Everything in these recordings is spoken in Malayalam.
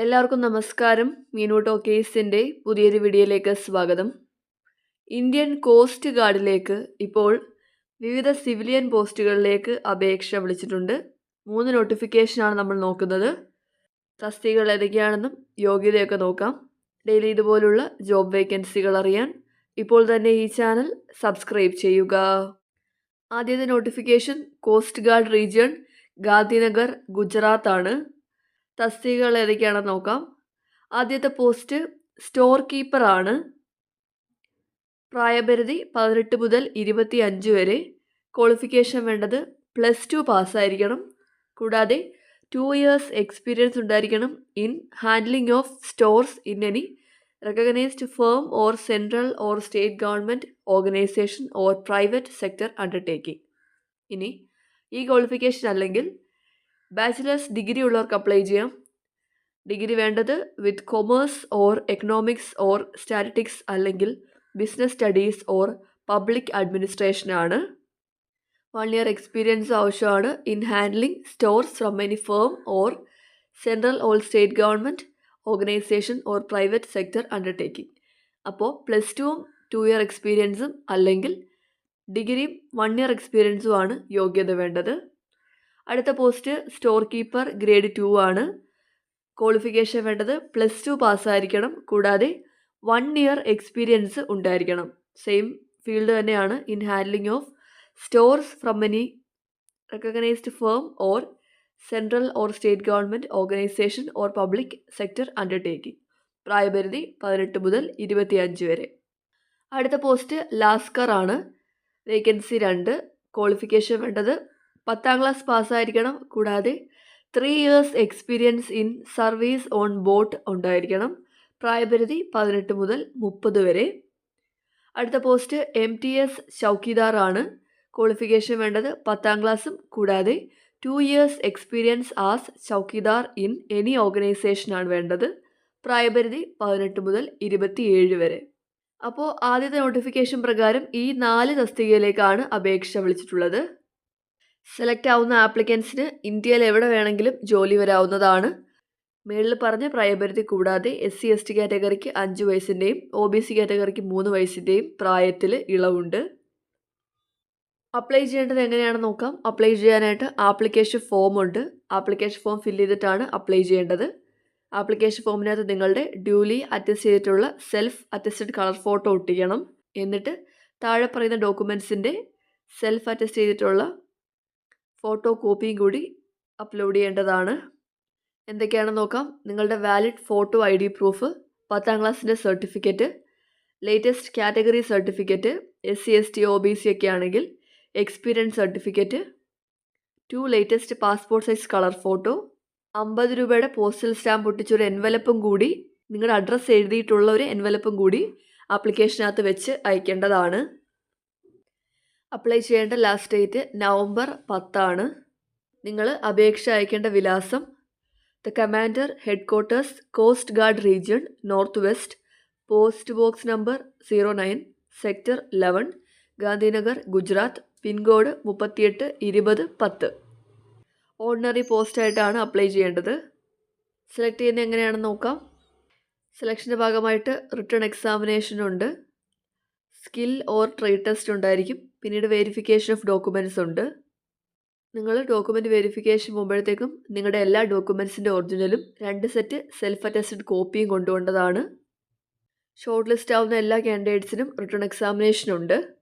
എല്ലാവർക്കും നമസ്കാരം. മീനു ടോക്കേസിന്റെ പുതിയൊരു വീഡിയോയിലേക്ക് സ്വാഗതം. ഇന്ത്യൻ കോസ്റ്റ് ഗാർഡിലേക്ക് ഇപ്പോൾ വിവിധ സിവിലിയൻ പോസ്റ്റുകളിലേക്ക് അപേക്ഷ വിളിച്ചിട്ടുണ്ട്. മൂന്ന് നോട്ടിഫിക്കേഷനാണ് നമ്മൾ നോക്കുന്നത്. തസ്തികകൾ ഏതൊക്കെയാണെന്നും യോഗ്യതയൊക്കെ നോക്കാം. ഡെയിലി ഇതുപോലുള്ള ജോബ് വേക്കൻസികൾ അറിയാൻ ഇപ്പോൾ തന്നെ ഈ ചാനൽ സബ്സ്ക്രൈബ് ചെയ്യുക. ആദ്യത്തെ notification coast guard region Gandhinagar ഗുജറാത്താണ് ആണ്. തസ്തികകൾ ഏതൊക്കെയാണെന്ന് നോക്കാം. ആദ്യത്തെ പോസ്റ്റ് സ്റ്റോർ കീപ്പർ ആണ്. പ്രായപരിധി പതിനെട്ട് മുതൽ ഇരുപത്തി അഞ്ച് വരെ. ക്വാളിഫിക്കേഷൻ വേണ്ടത് പ്ലസ് ടു പാസ്സായിരിക്കണം കൂടാതെ ടു ഇയേഴ്സ് എക്സ്പീരിയൻസ് ഉണ്ടായിരിക്കണം in handling of stores in any recognised firm or central or state government organisation or private sector undertaking ഇനി ഈ ക്വാളിഫിക്കേഷൻ അല്ലെങ്കിൽ ബാച്ചിലേഴ്സ് ഡിഗ്രി ഉള്ളവർക്ക് അപ്ലൈ ചെയ്യാം. ഡിഗ്രി വേണ്ടത് with commerce or economics or statistics അല്ലെങ്കിൽ business studies or public administration ആണ്. വൺ ഇയർ എക്സ്പീരിയൻസ് ആവശ്യമാണ്. In handling stores from any firm or central all state government organisation or private sector undertaking അപ്പോൾ പ്ലസ് ടുവും ടു ഇയർ എക്സ്പീരിയൻസും അല്ലെങ്കിൽ ഡിഗ്രിയും വൺ ഇയർ എക്സ്പീരിയൻസുമാണ് യോഗ്യത വേണ്ടത്. അടുത്ത post store keeper grade two ആണ്. ക്വാളിഫിക്കേഷൻ വേണ്ടത് പ്ലസ് ടു പാസ്സായിരിക്കണം. കൂടാതെ വൺ ഇയർ എക്സ്പീരിയൻസ് ഉണ്ടായിരിക്കണം. സെയിം ഫീൽഡ് തന്നെയാണ് in handling of stores from any recognised firm or central or state government organisation or public sector undertaking. പ്രായപരിധി പതിനെട്ട് മുതൽ ഇരുപത്തിയഞ്ച് വരെ. അടുത്ത പോസ്റ്റ് ലാസ്കർ ആണ്. വേക്കൻസി രണ്ട്. ക്വാളിഫിക്കേഷൻ വേണ്ടത് പത്താം ക്ലാസ് പാസ്സായിരിക്കണം. കൂടാതെ three years experience in service on boat ഉണ്ടായിരിക്കണം. പ്രായപരിധി പതിനെട്ട് മുതൽ മുപ്പത് വരെ. അടുത്ത പോസ്റ്റ് എം ടി എസ് ചൗക്കിദാറാണ് ക്വാളിഫിക്കേഷൻ വേണ്ടത് പത്താം ക്ലാസ്സും. കൂടാതെ two years experience as chowkidar in any ഓർഗനൈസേഷനാണ് വേണ്ടത്. പ്രായപരിധി പതിനെട്ട് മുതൽ ഇരുപത്തിയേഴ് വരെ. അപ്പോൾ ആദ്യത്തെ നോട്ടിഫിക്കേഷൻ പ്രകാരം ഈ നാല് തസ്തികയിലേക്കാണ് അപേക്ഷ വിളിച്ചിട്ടുള്ളത്. സെലക്ട് ആവുന്ന ആപ്ലിക്കൻസിന് ഇന്ത്യയിൽ എവിടെ വേണമെങ്കിലും ജോലി വരാവുന്നതാണ്. മേളിൽ പറഞ്ഞ പ്രായപരിധി കൂടാതെ എസ് സി എസ് ടി കാറ്റഗറിക്ക് അഞ്ച് വയസ്സിന്റെയും ഒ ബി സി കാറ്റഗറിക്ക് മൂന്ന് വയസ്സിന്റെയും പ്രായത്തിൽ ഇളവുണ്ട്. അപ്ലൈ ചെയ്യേണ്ടത് എങ്ങനെയാണെന്ന് നോക്കാം. അപ്ലൈ ചെയ്യാനായിട്ട് ആപ്ലിക്കേഷൻ ഫോം ഉണ്ട്. ആപ്ലിക്കേഷൻ ഫോം ഫില്ല് ചെയ്തിട്ടാണ് അപ്ലൈ ചെയ്യേണ്ടത്. ആപ്ലിക്കേഷൻ ഫോമിനകത്ത് നിങ്ങളുടെ ഡ്യൂലി അറ്റസ്റ്റ് ചെയ്തിട്ടുള്ള സെൽഫ് അറ്റസ്റ്റഡ് കളർ ഫോട്ടോ ഒട്ടിക്കണം. എന്നിട്ട് താഴെ പറയുന്ന ഡോക്യുമെൻസിന്റെ സെൽഫ് അറ്റസ്റ്റ് ചെയ്തിട്ടുള്ള ഫോട്ടോ കോപ്പിയും കൂടി അപ്ലോഡ് ചെയ്യേണ്ടതാണ്. എന്തൊക്കെയാണെന്ന് നോക്കാം. നിങ്ങളുടെ valid photo I D proof പത്താം ക്ലാസ്സിന്റെ certificate latest category certificate S C S T O B C ഒക്കെ ആണെങ്കിൽ experience certificate two latest passport size colour photo അമ്പത് രൂപയുടെ പോസ്റ്റൽ സ്റ്റാമ്പ് ഒട്ടിച്ചൊരു എൻവലപ്പും കൂടി നിങ്ങളുടെ അഡ്രസ്സ് എഴുതിയിട്ടുള്ള ഒരു എൻവലപ്പും കൂടി ആപ്ലിക്കേഷനകത്ത് വെച്ച് അയക്കേണ്ടതാണ്. അപ്ലൈ ചെയ്യേണ്ട ലാസ്റ്റ് ഡേറ്റ് നവംബർ പത്താണ്. നിങ്ങൾ അപേക്ഷ അയക്കേണ്ട വിലാസം the commander headquarters coast guard region north west post box number zero nine sector eleven Gandhinagar Gujarat pin code മുപ്പത്തിയെട്ട് ഇരുപത് പത്ത്. ഓർഡിനറി പോസ്റ്റായിട്ടാണ് അപ്ലൈ ചെയ്യേണ്ടത്. സെലക്ട് ചെയ്യുന്നത് എങ്ങനെയാണെന്ന് നോക്കാം. സെലക്ഷന്റെ ഭാഗമായിട്ട് റിട്ടേൺ എക്സാമിനേഷൻ ഉണ്ട്. സ്കിൽ ഓർ ട്രേഡ് ടെസ്റ്റ് ഉണ്ടായിരിക്കും. പിന്നീട് വെരിഫിക്കേഷൻ ഓഫ് ഡോക്യുമെന്റ്സ് ഉണ്ട്. നിങ്ങൾ ഡോക്യുമെന്റ് വെരിഫിക്കേഷൻ പോകുമ്പോഴത്തേക്കും നിങ്ങളുടെ എല്ലാ ഡോക്യുമെന്റ്സിന്റെ ഒറിജിനലും രണ്ട് സെറ്റ് സെൽഫ് അറ്റസ്റ്റഡ് കോപ്പിയും കൊണ്ടുപോകേണ്ടതാണ് ഷോർട്ട് ലിസ്റ്റ് ആവുന്ന എല്ലാ കാൻഡിഡേറ്റ്സിനും റിട്ടേൺ എക്സാമിനേഷൻ ഉണ്ട്.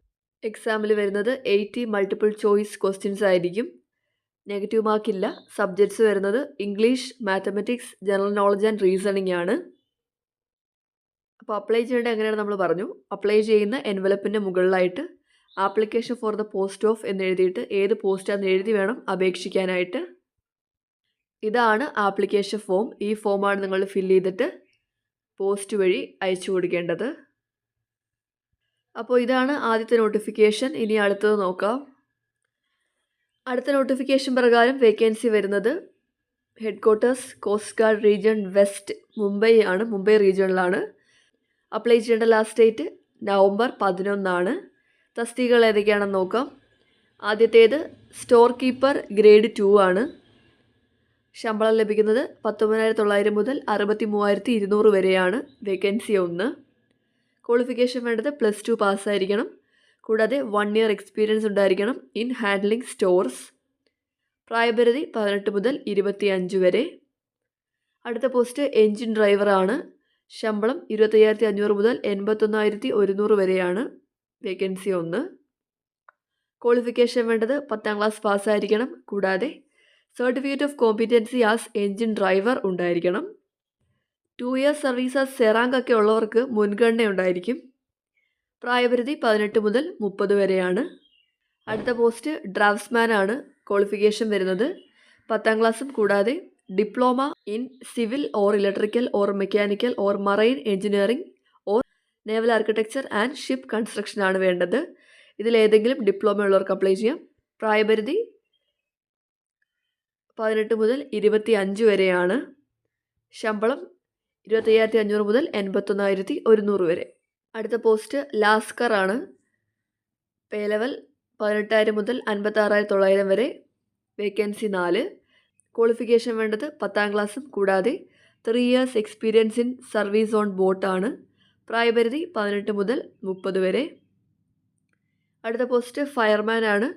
എക്സാമിൽ വരുന്നത് എയ്റ്റി മൾട്ടിപ്പിൾ ചോയ്സ് ക്വസ്റ്റ്യൻസ് ആയിരിക്കും. നെഗറ്റീവ് മാർക്കില്ല. സബ്ജക്ട്സ് വരുന്നത് English mathematics general knowledge and reasoning ആണ്. അപ്പോൾ അപ്ലൈ ചെയ്യേണ്ടത് എങ്ങനെയാണ് നമ്മൾ പറഞ്ഞു. അപ്ലൈ ചെയ്യുന്ന എൻവലപ്പിന്റെ മുകളിലായിട്ട് application for the post of എന്ന് എഴുതിയിട്ട് ഏത് പോസ്റ്റാണെന്ന് എഴുതി വേണം അപേക്ഷിക്കാനായിട്ട്. ഇതാണ് ആപ്ലിക്കേഷൻ ഫോം ഈ ഫോമാണ് നിങ്ങൾ ഫില്ല് ചെയ്തിട്ട് പോസ്റ്റ് വഴി അയച്ചു കൊടുക്കേണ്ടത്. അപ്പോൾ ഇതാണ് ആദ്യത്തെ നോട്ടിഫിക്കേഷൻ ഇനി അടുത്തത് നോക്കാം. അടുത്ത നോട്ടിഫിക്കേഷൻ പ്രകാരം വേക്കൻസി വരുന്നത് headquarters coast guard region west Mumbai ആണ് മുംബൈ റീജിയണിലാണ് അപ്ലൈ ചെയ്യേണ്ട ലാസ്റ്റ് ഡേറ്റ് നവംബർ പതിനൊന്നാണ്. തസ്തികകൾ ഏതൊക്കെയാണെന്ന് നോക്കാം. ആദ്യത്തേത് സ്റ്റോർ കീപ്പർ ഗ്രേഡ് ടു ആണ്. ശമ്പളം ലഭിക്കുന്നത് പത്തൊമ്പതിനായിരത്തി തൊള്ളായിരം മുതൽ അറുപത്തി മൂവായിരത്തി ഇരുന്നൂറ് വരെയാണ്. വേക്കൻസി ഒന്ന്. ക്വാളിഫിക്കേഷൻ വേണ്ടത് പ്ലസ് ടു പാസ്സായിരിക്കണം കൂടാതെ വൺ ഇയർ എക്സ്പീരിയൻസ് ഉണ്ടായിരിക്കണം ഇൻ ഹാൻഡ്ലിംഗ് സ്റ്റോർസ് പ്രായപരിധി പതിനെട്ട് മുതൽ ഇരുപത്തി അഞ്ച് വരെ. അടുത്ത പോസ്റ്റ് എൻജിൻ ഡ്രൈവറാണ് ശമ്പളം ഇരുപത്തയ്യായിരത്തി അഞ്ഞൂറ് മുതൽ എൺപത്തൊന്നായിരത്തി ഒരുന്നൂറ് വരെയാണ്. വേക്കൻസി ഒന്ന്. ക്വാളിഫിക്കേഷൻ വേണ്ടത് പത്താം ക്ലാസ് പാസ്സായിരിക്കണം കൂടാതെ certificate of competency as engine driver ഉണ്ടായിരിക്കണം. ടു ഇയർ സർവീസ് ആസ് സെറാങ്ക് ഒക്കെ ഉള്ളവർക്ക് മുൻഗണന ഉണ്ടായിരിക്കും. പ്രായപരിധി പതിനെട്ട് മുതൽ മുപ്പത് വരെയാണ്. അടുത്ത പോസ്റ്റ് ഡ്രാഫ്റ്റ്സ്മാൻ ആണ്. ക്വാളിഫിക്കേഷൻ വരുന്നത് പത്താം ക്ലാസ്സും കൂടാതെ diploma in civil or electrical or mechanical or marine engineering or naval architecture and ship construction ആണ് വേണ്ടത്. ഇതിലേതെങ്കിലും ഡിപ്ലോമ ഉള്ളവർക്ക് അപ്ലൈ ചെയ്യാം. പ്രായപരിധി പതിനെട്ട് മുതൽ ഇരുപത്തി അഞ്ച് വരെയാണ്. ശമ്പളം ഇരുപത്തയ്യായിരത്തി അഞ്ഞൂറ് മുതൽ എൺപത്തൊന്നായിരത്തി ഒരുന്നൂറ് വരെ. അടുത്ത പോസ്റ്റ് ലാസ്കർ ആണ്. പേ ലെവൽ പതിനെട്ടായിരം മുതൽ അൻപത്താറായിരത്തി തൊള്ളായിരം വരെ. വേക്കൻസി നാല്. ക്വാളിഫിക്കേഷൻ വേണ്ടത് പത്താം ക്ലാസ്സും കൂടാതെ three years experience in service on ബോട്ടാണ് പ്രായപരിധി പതിനെട്ട് മുതൽ മുപ്പത് വരെ. അടുത്ത പോസ്റ്റ് ഫയർമാൻ ആണ്.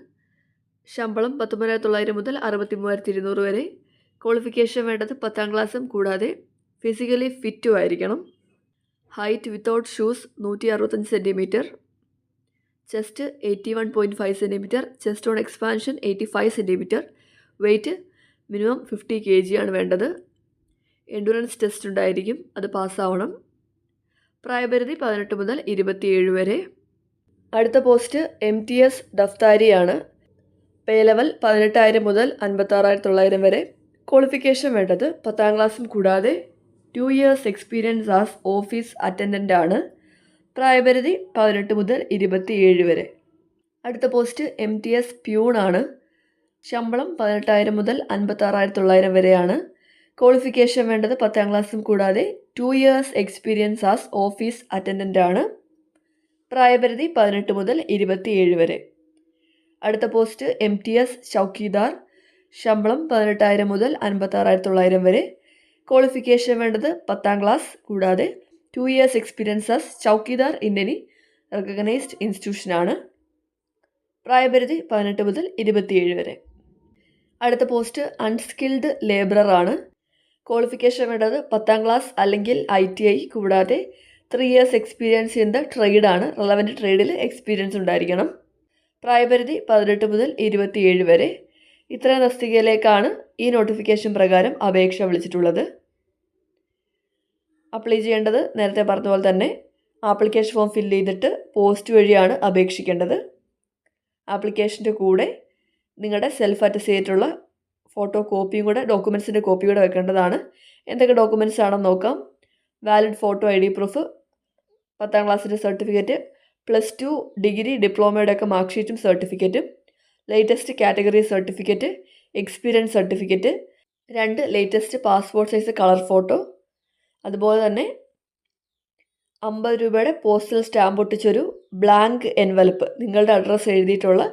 ശമ്പളം പത്തൊമ്പതിനായിരത്തി തൊള്ളായിരം മുതൽ അറുപത്തി മൂവായിരത്തി ഇരുന്നൂറ് വരെ. ക്വാളിഫിക്കേഷൻ വേണ്ടത് പത്താം ക്ലാസ്സും കൂടാതെ ഫിസിക്കലി ഫിറ്റും ആയിരിക്കണം. ഹൈറ്റ് വിത്തൗട്ട് ഷൂസ് നൂറ്റി അറുപത്തഞ്ച് centimetre chest eighty one point five centimetre chest on expansion eighty five centimetre weight minimum fifty K G ആണ് വേണ്ടത്. എൻഡുറൻസ് ടെസ്റ്റ് ഉണ്ടായിരിക്കും. അത് പാസ്സാവണം. പ്രായപരിധി പതിനെട്ട് മുതൽ ഇരുപത്തിയേഴ് വരെ. അടുത്ത പോസ്റ്റ് എം ടി എസ് ദഫ്താരിയാണ്. പേ ലെവൽ പതിനെട്ടായിരം മുതൽ അൻപത്താറായിരത്തി തൊള്ളായിരം വരെ. ക്വാളിഫിക്കേഷൻ വേണ്ടത് പത്താം ക്ലാസ്സും കൂടാതെ two years experience as office attendant ആണ്. പ്രായപരിധി പതിനെട്ട് മുതൽ ഇരുപത്തിയേഴ് വരെ. അടുത്ത പോസ്റ്റ് എം ടി എസ് പ്യൂണാണ് ശമ്പളം പതിനെട്ടായിരം മുതൽ അൻപത്താറായിരത്തി തൊള്ളായിരം വരെയാണ്. ക്വാളിഫിക്കേഷൻ വേണ്ടത് പത്താം ക്ലാസ്സും കൂടാതെ two years experience as office attendant ആണ്. പ്രായപരിധി പതിനെട്ട് മുതൽ ഇരുപത്തിയേഴ് വരെ. അടുത്ത post M T S chowkidar ശമ്പളം പതിനെട്ടായിരം മുതൽ അൻപത്താറായിരത്തി തൊള്ളായിരം വരെ. ക്വാളിഫിക്കേഷൻ വേണ്ടത് പത്താം ക്ലാസ് കൂടാതെ two years experience as chowkidar in any recognised ഇൻസ്റ്റിറ്റ്യൂഷനാണ് പ്രായപരിധി പതിനെട്ട് മുതൽ ഇരുപത്തിയേഴ് വരെ. അടുത്ത പോസ്റ്റ് അൺസ്കിൽഡ് ലേബററാണ് ക്വാളിഫിക്കേഷൻ വേണ്ടത് പത്താം ക്ലാസ് അല്ലെങ്കിൽ ഐ ടി ഐ കൂടാതെ three years experience in the ട്രേഡാണ് relevant ട്രേഡിൽ എക്സ്പീരിയൻസ് ഉണ്ടായിരിക്കണം. പ്രായപരിധി പതിനെട്ട് മുതൽ ഇരുപത്തിയേഴ് വരെ. ഇത്രയും തസ്തികയിലേക്കാണ് ഈ നോട്ടിഫിക്കേഷൻ പ്രകാരം അപേക്ഷ വിളിച്ചിട്ടുള്ളത്. അപ്ലൈ ചെയ്യേണ്ടത് നേരത്തെ പറഞ്ഞ പോലെ തന്നെ ആപ്ലിക്കേഷൻ ഫോം ഫില്ല് ചെയ്തിട്ട് പോസ്റ്റ് വഴിയാണ് അപേക്ഷിക്കേണ്ടത്. ആപ്ലിക്കേഷന്റെ കൂടെ നിങ്ങളുടെ സെൽഫ് അറ്റസ്റ്റ് ചെയ്തിട്ടുള്ള ഫോട്ടോ കോപ്പിയും കൂടെ ഡോക്യുമെൻസിന്റെ കോപ്പി കൂടെ വെക്കേണ്ടതാണ്. എന്തൊക്കെ ഡോക്യുമെന്റ്സ് ആണെന്ന് നോക്കാം. Valid photo I D proof പത്താം ക്ലാസ്സിന്റെ സർട്ടിഫിക്കറ്റ് പ്ലസ് ടു ഡിഗ്രി ഡിപ്ലോമയുടെ ഒക്കെ മാർക്ക് ഷീറ്റും സർട്ടിഫിക്കറ്റും latest category certificate experience certificate രണ്ട് latest passport size colour photo അതുപോലെ തന്നെ അമ്പത് രൂപയുടെ പോസ്റ്റൽ സ്റ്റാമ്പ് ഒട്ടിച്ചൊരു ബ്ലാങ്ക് എൻവലപ്പ് നിങ്ങളുടെ അഡ്രസ്സ് എഴുതിയിട്ടുള്ള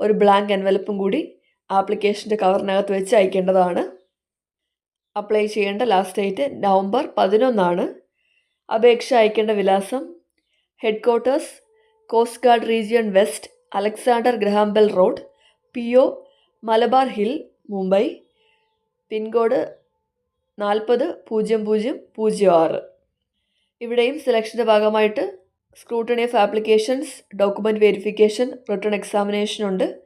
ഒരു ബ്ലാങ്ക് എൻവലപ്പും കൂടി ആപ്ലിക്കേഷന്റെ കവറിനകത്ത് വെച്ച് അയക്കേണ്ടതാണ്. അപ്ലൈ ചെയ്യേണ്ട ലാസ്റ്റ് ഡേറ്റ് നവംബർ പതിനൊന്നാണ്. അപേക്ഷ അയക്കേണ്ട വിലാസം headquarters coast guard region west Alexander Graham Bell road P O Malabar Hill Mumbai pincode നാൽപ്പത് പൂജ്യം പൂജ്യം പൂജ്യം ആറ്. ഇവിടെയും സെലക്ഷന്റെ ഭാഗമായിട്ട് scrutiny of applications document verification written examination ഉണ്ട്.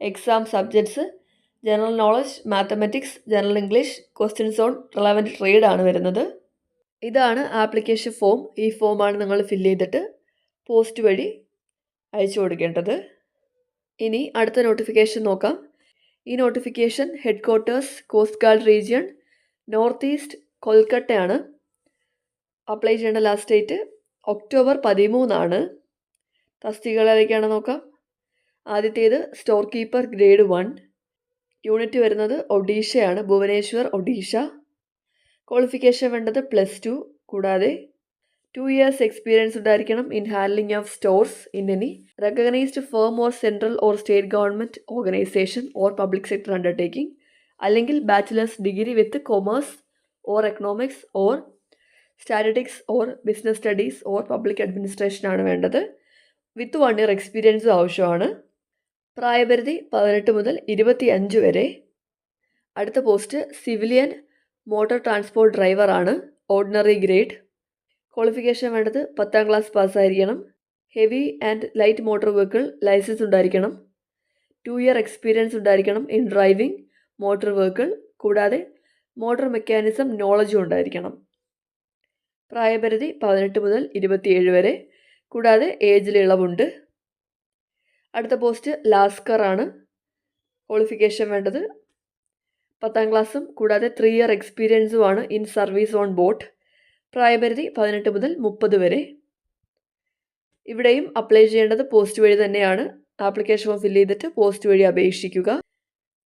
Exam subjects general knowledge mathematics general English questions on relevant trade ആണ് വരുന്നത്. ഇതാണ് ആപ്ലിക്കേഷൻ ഫോം ഈ ഫോമാണ് നിങ്ങൾ ഫില്ല് ചെയ്തിട്ട് പോസ്റ്റ് വഴി അയച്ചു കൊടുക്കേണ്ടത്. ഇനി അടുത്ത നോട്ടിഫിക്കേഷൻ നോക്കാം. ഈ notification headquarters coast guard region north east കൊൽക്കട്ടയാണ്. Apply ചെയ്യേണ്ട ലാസ്റ്റ് ഡേറ്റ് ഒക്ടോബർ പതിമൂന്നാണ്. തസ്തികകളിലേക്കാണ് നോക്കാം. ആദ്യത്തേത് store keeper grade one. Unit വരുന്നത് ഒഡീഷയാണ്. ഭുവനേശ്വർ ഒഡീഷ. ക്വാളിഫിക്കേഷൻ വേണ്ടത് പ്ലസ് ടു. കൂടാതെ ടു ഇയേഴ്സ് എക്സ്പീരിയൻസ് ഉണ്ടായിരിക്കണം in handling of stores in any recognised firm or central or state government organisation or public sector undertaking അല്ലെങ്കിൽ bachelors degree with commerce or economics or statistics or business studies or public അഡ്മിനിസ്ട്രേഷനാണ് വേണ്ടത്. വിത്ത് വൺ ഇയർ എക്സ്പീരിയൻസ് ആവശ്യമാണ്. പ്രായപരിധി പതിനെട്ട് മുതൽ ഇരുപത്തി അഞ്ച് വരെ. അടുത്ത പോസ്റ്റ് സിവിലിയൻ മോട്ടോർ ട്രാൻസ്പോർട്ട് ഡ്രൈവറാണ് ഓർഡിനറി ഗ്രേഡ് ക്വാളിഫിക്കേഷൻ വേണ്ടത് പത്താം class പാസ്സായിരിക്കണം heavy and light motor vehicle licence ഉണ്ടായിരിക്കണം. ടു ഇയർ എക്സ്പീരിയൻസ് ഉണ്ടായിരിക്കണം ഇൻ ഡ്രൈവിംഗ് മോട്ടോർ വെഹിക്കിൾ കൂടാതെ മോട്ടോർ മെക്കാനിസം നോളജും ഉണ്ടായിരിക്കണം. പ്രായപരിധി പതിനെട്ട് മുതൽ ഇരുപത്തിയേഴ് വരെ. കൂടാതെ ഏജിൽ ഇളവുണ്ട്. അടുത്ത പോസ്റ്റ് ലാസ്കർ ആണ്. ക്വാളിഫിക്കേഷൻ വേണ്ടത് പത്താം ക്ലാസ്സും കൂടാതെ ത്രീ ഇയർ എക്സ്പീരിയൻസുമാണ് ഇൻ സർവീസ് ഓൺ ബോട്ട് പ്രായപരിധി പതിനെട്ട് മുതൽ മുപ്പത് വരെ. ഇവിടെയും അപ്ലൈ ചെയ്യേണ്ടത് പോസ്റ്റ് വഴി തന്നെയാണ്. ആപ്ലിക്കേഷൻ ഫോം ഫില്ല് ചെയ്തിട്ട് പോസ്റ്റ് വഴി അപേക്ഷിക്കുക.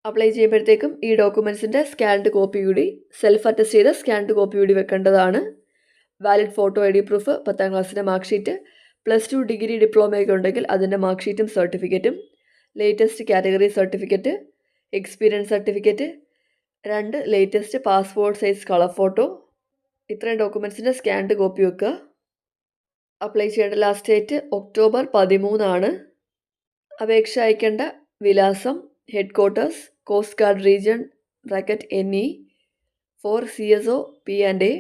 അപ്ലൈ ചെയ്യുമ്പോഴത്തേക്കും ഈ ഡോക്യുമെൻസിന്റെ സ്കാൻഡ് കോപ്പി കൂടി സെൽഫ് അറ്റസ്റ്റ് ചെയ്ത സ്കാൻഡ് കോപ്പി കൂടി വെക്കേണ്ടതാണ്. Valid photo I D proof പത്താം ക്ലാസ്സിന്റെ mark sheet plus two degree ഡിപ്ലോമയൊക്കെ ഉണ്ടെങ്കിൽ അതിന്റെ മാർക്ക് ഷീറ്റും സർട്ടിഫിക്കറ്റും latest category certificate experience certificate രണ്ട് latest passport size colour photo ഇത്രയും ഡോക്യുമെൻസിന്റെ സ്കാൻഡ് കോപ്പി വെക്കുക അപ്ലൈ ചെയ്യേണ്ട ലാസ്റ്റ് ഡേറ്റ് ഒക്ടോബർ പതിമൂന്നാണ്. അപേക്ഷ അയക്കേണ്ട വിലാസം headquarters coast guard region bracket N E four C S O P and a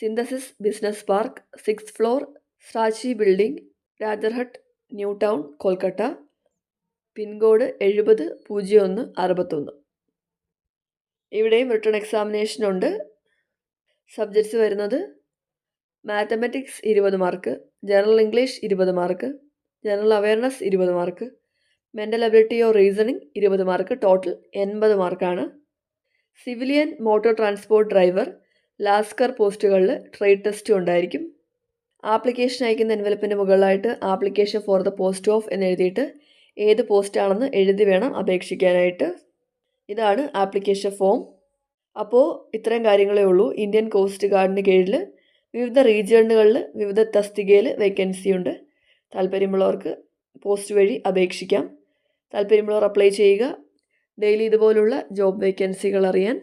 synthesis business park six floor Sachi building Rajarhat new town Kolkata pin code എഴുപത് പൂജ്യം ഒന്ന് അറുപത്തൊന്ന്. ഇവിടെയും റിട്ടേൺ എക്സാമിനേഷൻ ഉണ്ട്. സബ്ജക്ട്സ് വരുന്നത് മാത്തമാറ്റിക്സ് ഇരുപത് മാർക്ക് ജനറൽ ഇംഗ്ലീഷ് ഇരുപത് മാർക്ക് ജനറൽ അവയർനെസ് ഇരുപത് mark mental ability or reasoning ഇരുപത് മാർക്ക് ടോട്ടൽ എൺപത് മാർക്കാണ്. Civilian motor transport driver lascar പോസ്റ്റുകളിൽ ട്രേഡ് ടെസ്റ്റും ഉണ്ടായിരിക്കും. ആപ്ലിക്കേഷൻ അയക്കുന്ന എൻവലപ്പിന്റെ മുകളിലായിട്ട് application for the post of എന്ന് എഴുതിയിട്ട് ഏത് പോസ്റ്റാണെന്ന് എഴുതി വേണം അപേക്ഷിക്കാനായിട്ട്. ഇതാണ് ആപ്ലിക്കേഷൻ ഫോം അപ്പോൾ ഇത്രയും കാര്യങ്ങളേ ഉള്ളൂ. ഇന്ത്യൻ കോസ്റ്റ് ഗാർഡിന് കീഴിൽ വിവിധ റീജിയണുകളിൽ വിവിധ തസ്തികയിൽ വേക്കൻസി ഉണ്ട്. താല്പര്യമുള്ളവർക്ക് പോസ്റ്റ് വഴി അപേക്ഷിക്കാം. താല്പര്യമുള്ളവർ അപ്ലൈ ചെയ്യുക. ഡെയിലി ഇതുപോലുള്ള ജോബ് വേക്കൻസികൾ അറിയാൻ